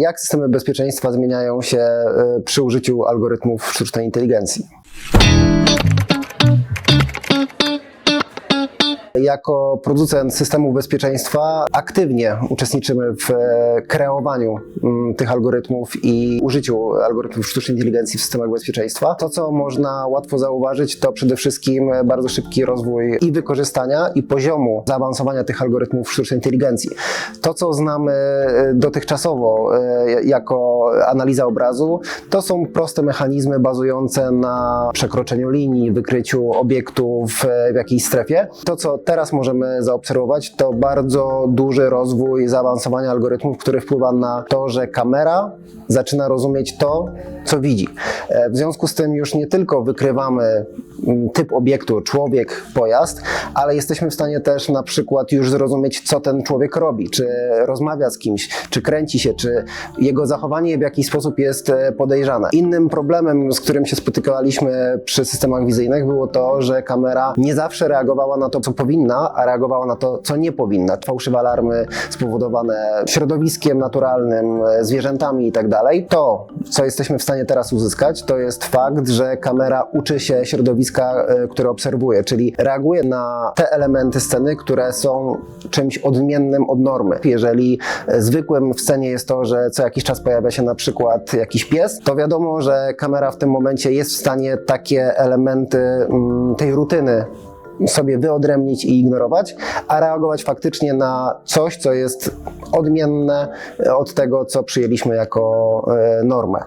jak systemy bezpieczeństwa zmieniają się e, przy użyciu algorytmów sztucznej inteligencji. Jako producent systemów bezpieczeństwa aktywnie uczestniczymy w e, kreowaniu mm, tych algorytmów i użyciu algorytmów sztucznej inteligencji w systemach bezpieczeństwa. To, co można łatwo zauważyć, to przede wszystkim bardzo szybki rozwój i wykorzystania, i poziomu zaawansowania tych algorytmów sztucznej inteligencji. To, co znamy e, dotychczasowo e, jako analiza obrazu, to są proste mechanizmy bazujące na przekroczeniu linii, wykryciu obiektu w, w jakiejś strefie. To, co teraz możemy zaobserwować, to bardzo duży rozwój zaawansowania algorytmów, który wpływa na to, że kamera zaczyna rozumieć to, co widzi. E, W związku z tym już nie tylko wykrywamy typ obiektu, człowiek, pojazd, ale jesteśmy w stanie też na przykład już zrozumieć, co ten człowiek robi, czy rozmawia z kimś, czy kręci się, czy jego zachowanie w jakiś sposób jest e, podejrzane. Innym problemem, z którym się spotykaliśmy przy systemach wizyjnych, było to, że kamera nie zawsze reagowała na to, co powinna, a reagowała na to, co nie powinna. Fałszywe alarmy spowodowane środowiskiem naturalnym, e, zwierzętami i tak. To, co jesteśmy w stanie teraz uzyskać, to jest fakt, że kamera uczy się środowiska, e, które obserwuje, czyli reaguje na te elementy sceny, które są czymś odmiennym od normy. Jeżeli e, zwykłym w scenie jest to, że co jakiś czas pojawia się na przykład jakiś pies, to wiadomo, że kamera w tym momencie jest w stanie takie elementy mm, tej rutyny sobie wyodrębnić i ignorować, a reagować faktycznie na coś, co jest odmienne od tego, co przyjęliśmy jako e, normę.